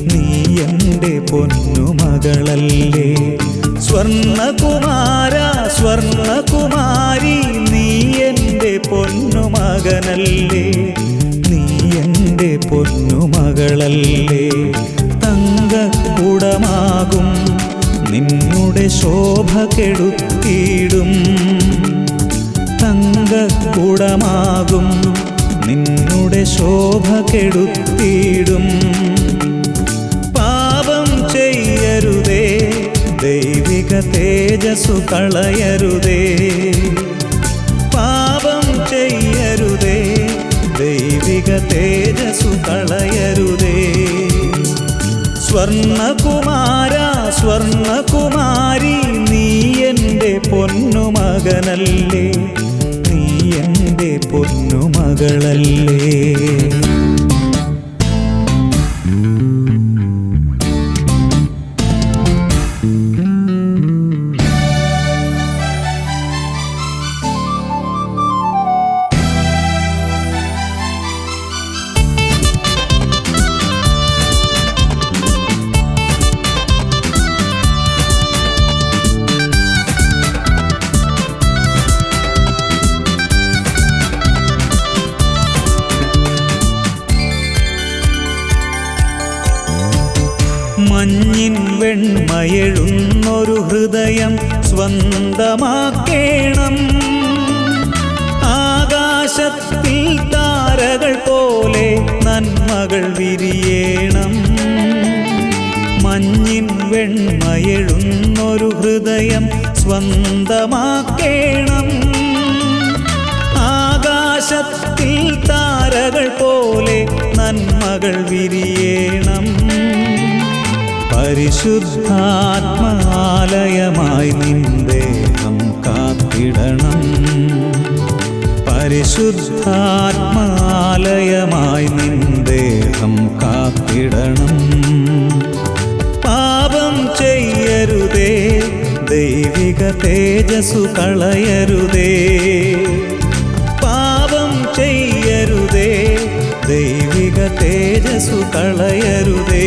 നീ എന്റെ പൊന്നുമകളല്ലേ? സ്വർണകുമാര സ്വർണകുമാരി നീ എന്റെ പൊന്നുമകനല്ലേ? നീ എന്റെ പൊന്നുമകളല്ലേ? തങ്കക്കുടമാകും നിന്നുടെ ശോഭ കെടുത്തിയിടും. തങ്കക്കുടമാകും നിന്നുടെ ശോഭ കെടുത്തിയിടും. തേജസ്സു കളയരുതേ. പാപം ചെയ്യരുതേ. ദൈവിക തേജസ്സു കളയരുതേ. സ്വർണകുമാര സ്വർണകുമാരി നീ എന്റെ പൊന്നുമകനല്ലേ. നീ എന്റെ പൊന്നുമകളല്ലേ. സ്വന്തമാക്കേണം ആകാശത്തിൽ താരകൾ പോലെ നന്മകൾ വിരിയേണം. മഞ്ഞിൻ വെണ്മയെഴുന്നൊരു ഹൃദയം സ്വന്തമാക്കേണം. ആകാശത്തിൽ താരകൾ പോലെ നന്മകൾ വിരിയേണം. പരിശുദ്ധാത്മാലയമായി നിന്ദേഹം കാത്തിടണം പരിശുദ്ധാത്മാലയമായി നിന്ദേഹം കാത്തിടണം. പാപം ചെയ്യരുതേ ദൈവിക തേജസ്സു കളയരുതേ. പാപം ചെയ്യരുതേ ദൈവിക തേജസ്സു കളയരുതേ.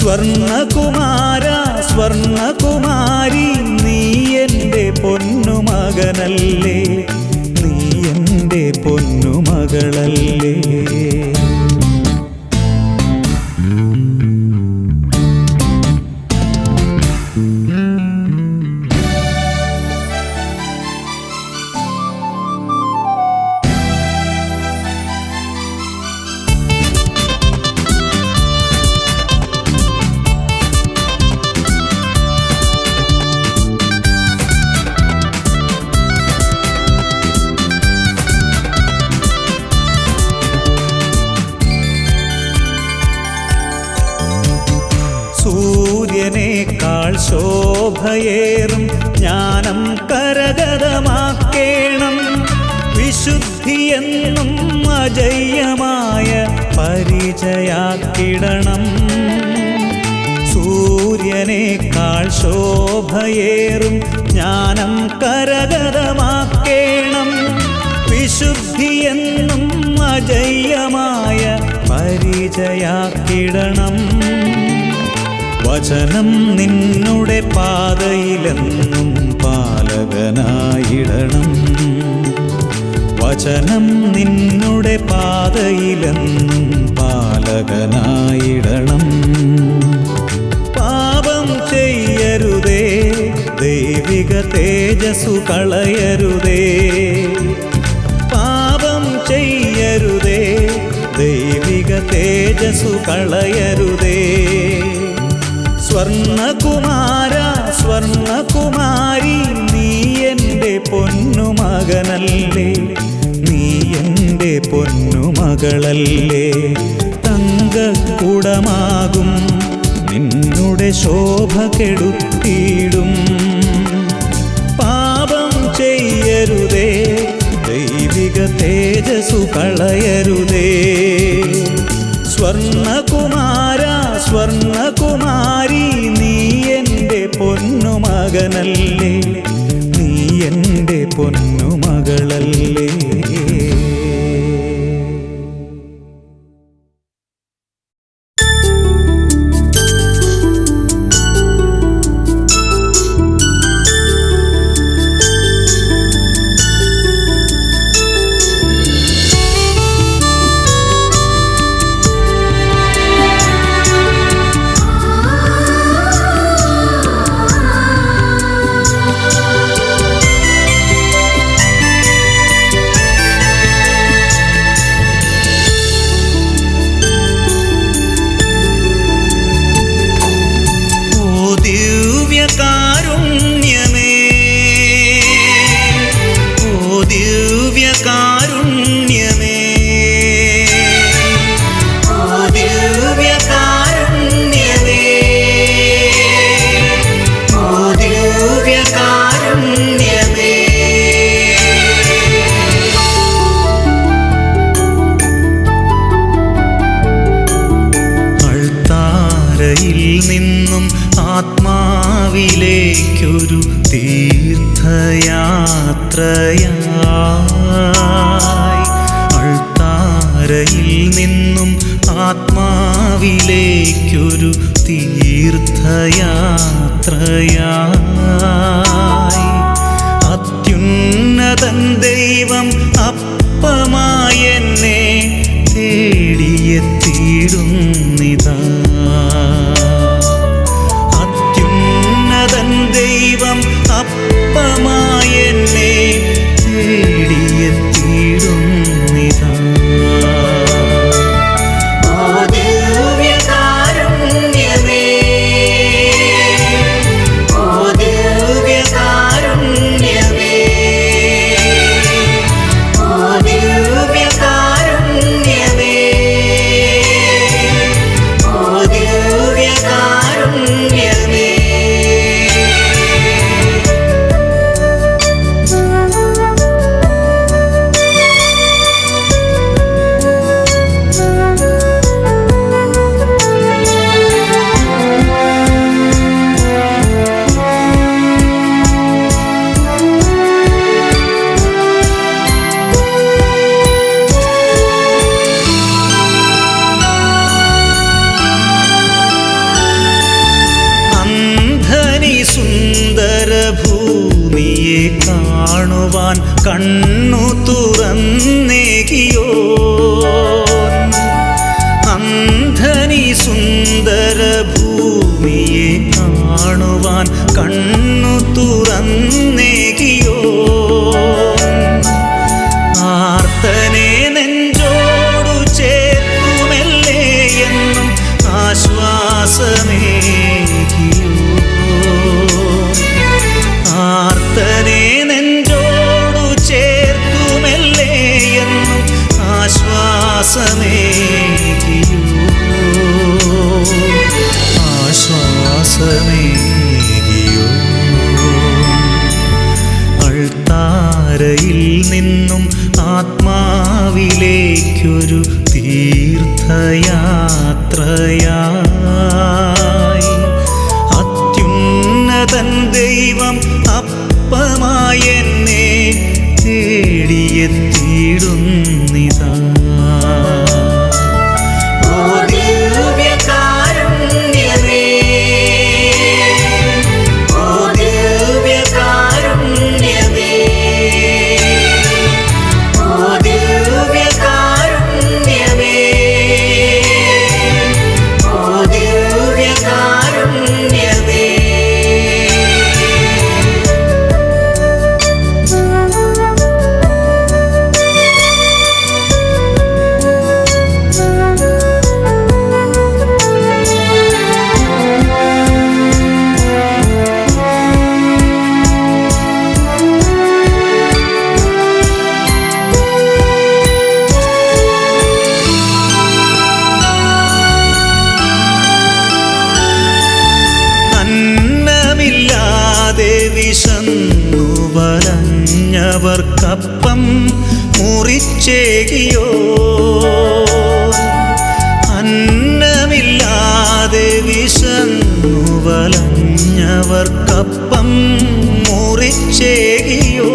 സ്വർണകുമാര സ്വർണകുമാരി പൊന്നുമകനല്ലേ നീ എന്റെ പൊന്നുമകളല്ലേ? ശോഭയേറും ജ്ഞാനം കരഗതമാക്കേണം. വിശുദ്ധിയെന്നും അജയ്യമായ പരിചയാക്കിടണം. സൂര്യനേക്കാൾ ശോഭയേറും ജ്ഞാനം കരഗതമാക്കേണം. വിശുദ്ധിയെന്നും അജയ്യമായ പരിചയാക്കിടണം. വചനം നിന്നുടെ പാതയിലെന്നും പാലകനായിടണം. വചനം നിന്നുടെ പാതയിലെന്നും പാലകനായിടണം. പാപം ചെയ്യരുതേ ദൈവിക തേജസ്സു കളയരുതേ. പാപം ചെയ്യരുതേ ദൈവിക തേജസ്സു കളയരുതേ. സ്വർണകുമാര സ്വർണകുമാരി നീ എന്റെ പൊന്നുമകനല്ലേ? നീ എന്റെ പൊന്നുമകളല്ലേ? തങ്കക്കുടമാകും നിന്നുടെ ശോഭ കെടുത്തിയിടും പാപം ചെയ്യരുതേ ദൈവിക തേജസ്സു കളയരുതേ. സ്വർണകുമാര സ്വർണകുമാരി പൊന്നുമകനല്ലേ മുറിച്ചേകിയോ? അന്നമില്ലാതെ വിശന്നുവലഞ്ഞവർക്കപ്പം മുറിച്ചേകിയോ?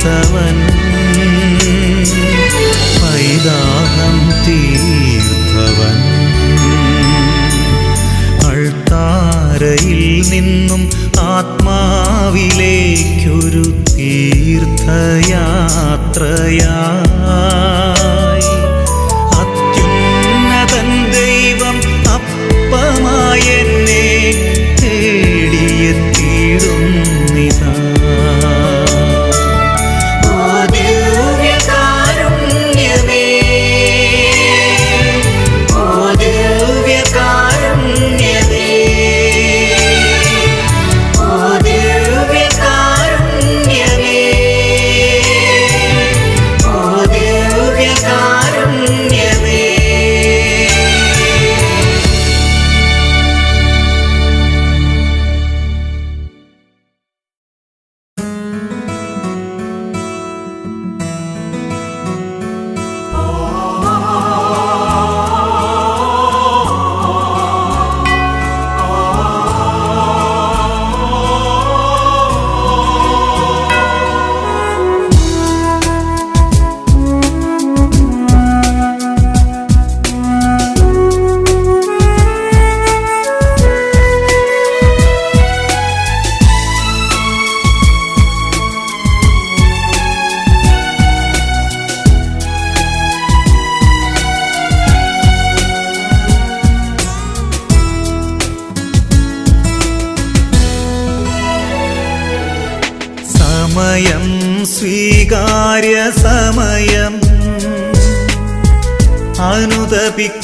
തീർത്തവൻ പൈതാഹം തീർത്തവൻ. അൾത്താരയിൽ നിന്നും ആത്മാവിലേക്കൊരു തീർത്ഥയാത്രയാ.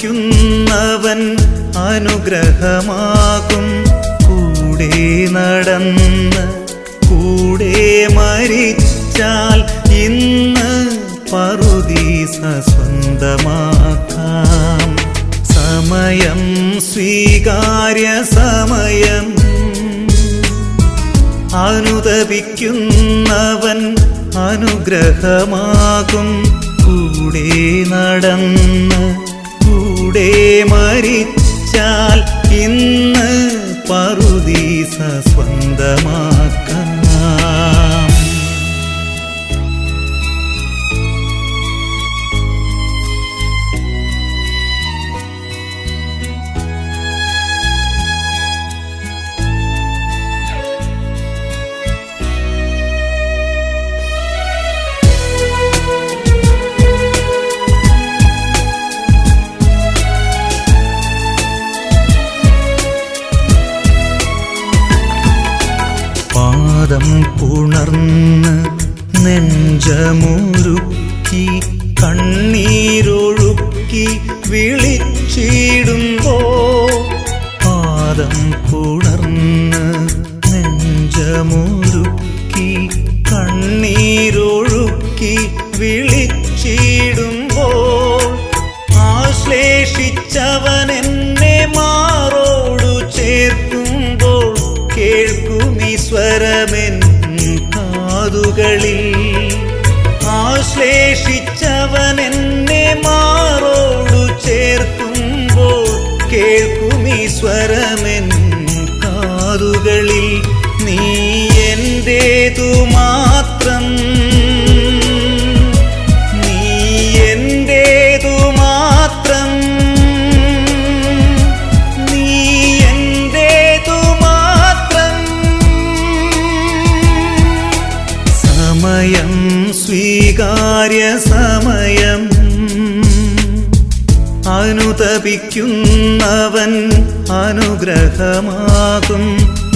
അനുദപിക്കുന്നവൻ അനുഗ്രഹമാകും. കൂടെ നടന്ന് കൂടെ മരിച്ചാൽ ഇന്ന് പറുദീസ സ്വന്തമാക്കാം. സമയം സ്വീകാര്യ സമയം. അനുദപിക്കുന്നവൻ അനുഗ്രഹമാകും. കൂടെ നടന്ന് കൂടെ മരിച്ചാൽ ഇന്ന് പറുദീസ സ്വന്തമാക്കാം. കാതുകളിൽ ആശ്ലേഷിച്ചവൻ എന്നെ മാറോടു ചേർക്കുമ്പോൾ കേൾക്കും അനുതപിക്കുന്നവൻ അനുഗ്രഹമാകും.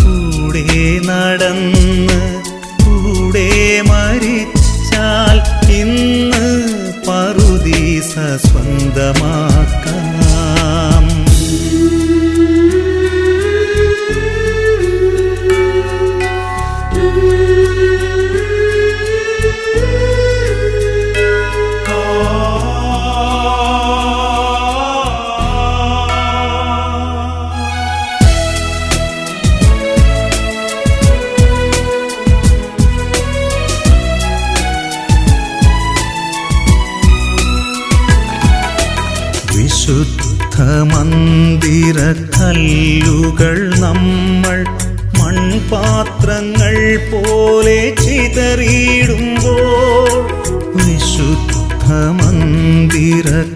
കൂടെ നടന്ന് കൂടെ മരിച്ചാൽ ഇന്ന് പറുദീസ സ്വന്തമാക്കാം.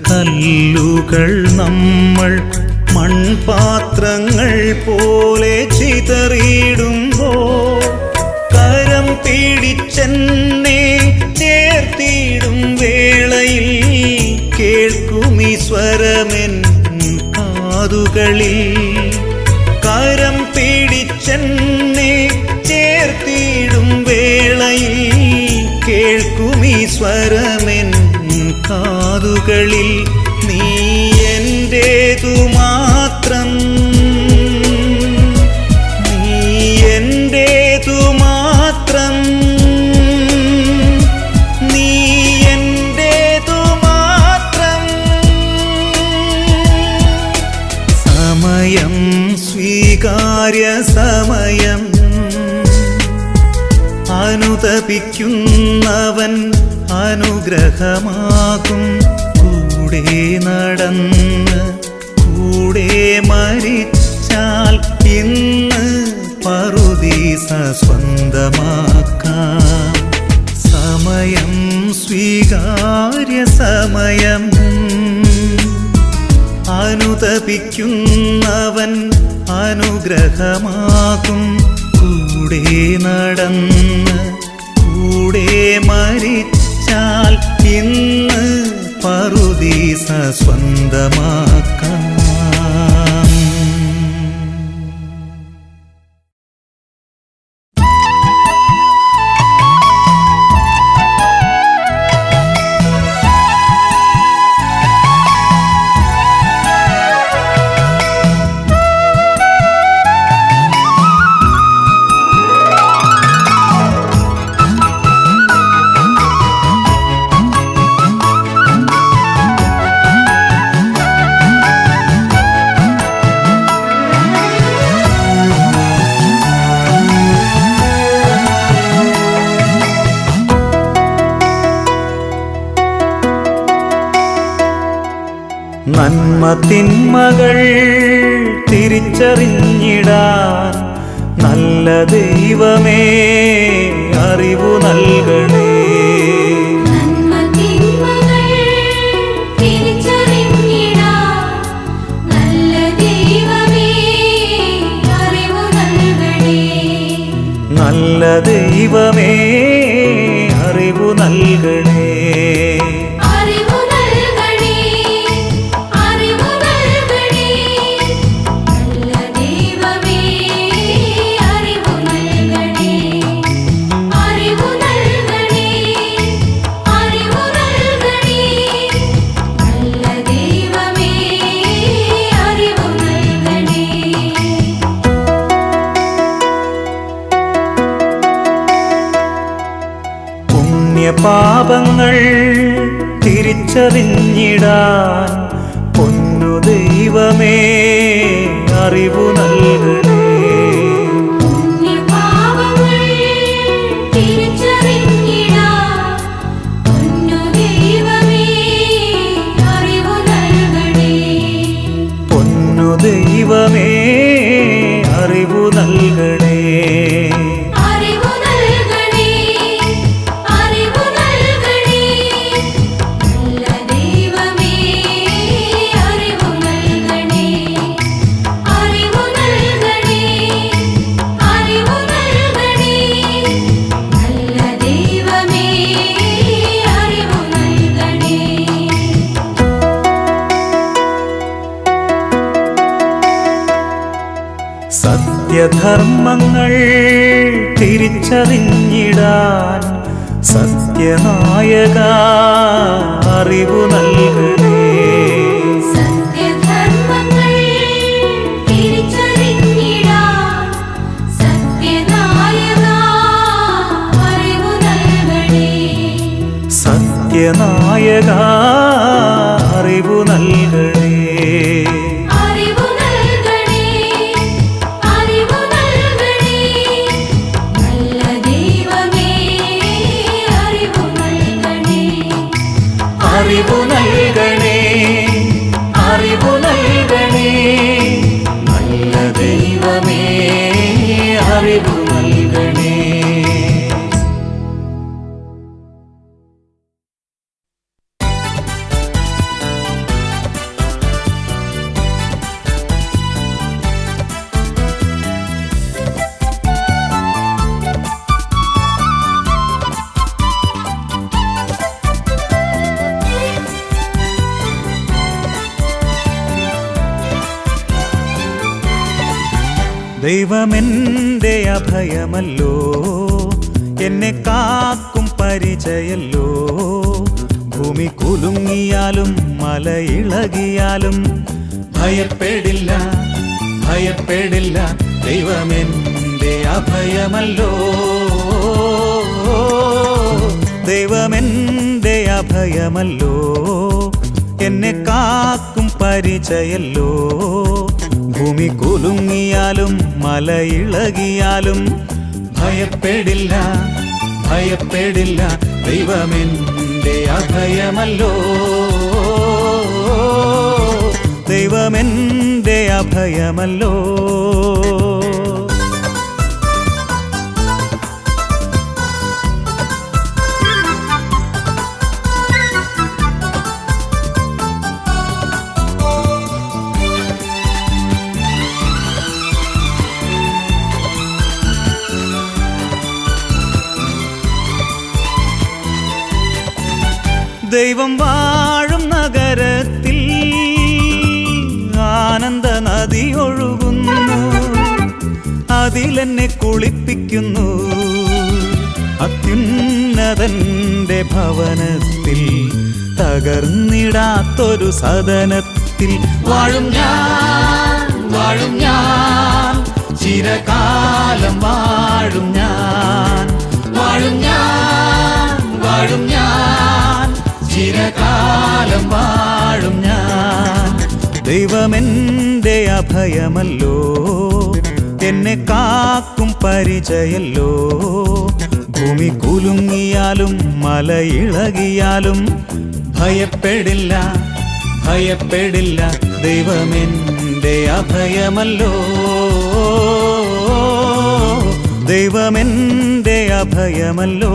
കല്ലുകൾ നമ്മൾ മൺപാത്രങ്ങൾ പോലെ ചിതറിയിടുമ്പോൾ കരം പിടിച്ചെന്നെ ചേർത്തിടും വേളയിൽ. കേൾക്കും ഈശ്വരമെൻ കാതുകളിൽ. കരം പിടിച്ചെന്നെ ചേർത്തിടും വേളയിൽ. കേൾക്കും ഈശ്വരമെൻ കാതുകളിൽ നീ എന്റേതു മാത്രം. നീ എന്റേതു മാത്രം. നീ എന്റേതു മാത്രം. സമയം സ്വീകാര്യ സമയം അനുതപിക്കുന്നവൻ അനുഗ്രഹമാകും. കൂടെ നടന്ന് കൂടെ മരിച്ചാൽ ഇന്ന് പറുദീസ സ്വന്തമാക്കാം സമയം സ്വീകാര്യ സമയം. അനുതപിക്കുന്നവൻ അനുഗ്രഹമാകും. കൂടെ നടന്ന് മരിച്ചാൽ ഇന്ന് പറുദീസ സ്വന്തമാക്കാം നൽകണേ. നല്ല ദൈവമേ അറിവു നൽകണേ. പുണ്യപാപങ്ങൾ തിരിച്ചറിഞ്ഞിടാൻ പൊന്നു ദൈവമേ അറിവു നൽകണേ സത്യധർമ്മങ്ങൾ തിരിച്ചറിഞ്ഞിടാൻ സത്യനായക അറിവു നൽകണേ. സത്യനായക അറിവു നൽകണേ. ദൈവമേ അറിവു ദൈവമെന്റെ അഭയമല്ലോ. എന്നെ കാക്കും പരിചയല്ലോ. ഭൂമി കുലുങ്ങിയാലും മലയിളകിയാലും ഭയപ്പെടില്ല ഭയപ്പെടില്ല. ദൈവമെന്റെ അഭയമല്ലോ. ദൈവമെന്റെ അഭയമല്ലോ. എന്നെ കാക്കും പരിചയല്ലോ. ഭൂമി കുലുങ്ങിയാലും മലയിളകിയാലും ഭയപ്പെടില്ല ഭയപ്പെടില്ല ദൈവമെന്റെ അഭയമല്ലോ. ദൈവമെന്റെ അഭയമല്ലോ. ദൈവം വാഴും നഗരത്തിൽ ആനന്ദ നദി ഒഴുകുന്നു. അതിലെന്നെ കുളിപ്പിക്കുന്നു. അത്യുന്നതന്റെ ഭവനത്തിൽ തകർന്നിടാത്തൊരു സദനത്തിൽ വാഴും ഞാൻ വാഴും ഞാൻ ചിരകാലം വാഴും ഞാൻ. വാഴും ഞാൻ വാഴും ഞാൻ. ചിരകാലം വാഴും ഞാൻ. ദൈവമെന്റെ അഭയമല്ലോ എന്നെ കാക്കും പരിചയല്ലോ. ഭൂമി കുലുങ്ങിയാലും മല ഇളകിയാലും ഭയപ്പെടില്ല ഭയപ്പെടില്ല. ദൈവമെന്റെ അഭയമല്ലോ. ദൈവമെന്റെ അഭയമല്ലോ.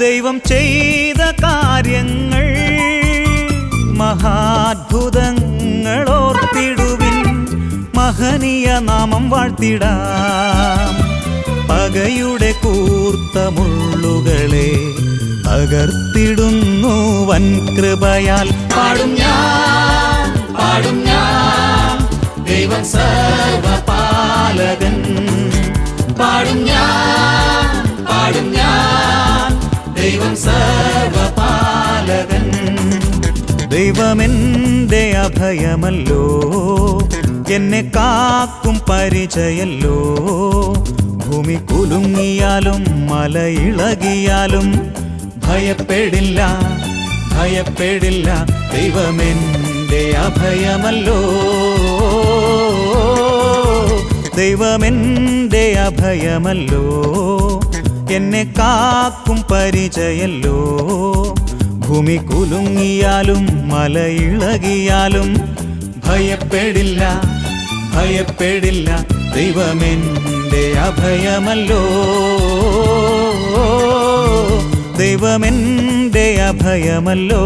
ദൈവം ചെയ്ത കാര്യങ്ങൾ മഹാത്ഭുതങ്ങൾ ഓർത്തിടുവിൻ മഹനീയ നാമം വാഴ്ത്തിടാം. പകയുടെ കൂർത്ത മുള്ളുകളെ തകർത്തിടുന്നു വൻ കൃപയാൽ. പാടും ഞാൻ പാടും ഞാൻ ദൈവം സർവപാലകൻ. പാടും ഞാൻ പാടും ഞാൻ ദൈവം സർവപാലകൻ. ദൈവമെന്റെ അഭയമല്ലോ എന്നെ കാക്കും പരിചയല്ലോ. ഭൂമി കുലുങ്ങിയാലും മല ഇളകിയാലും ഭയപ്പെടില്ല ഭയപ്പെടില്ല. ദൈവമെന്റെ അഭയമല്ലോ. ദൈവമെന്റെ അഭയമല്ലോ. എന്നെ കാക്കും പരിചയല്ലോ. ഭൂമി കുലുങ്ങിയാലും മല ഇളകിയാലും ഭയപ്പെടില്ല ഭയപ്പെടില്ല. ദൈവമെന്റെ അഭയമല്ലോ. ദൈവമെന്റെ അഭയമല്ലോ.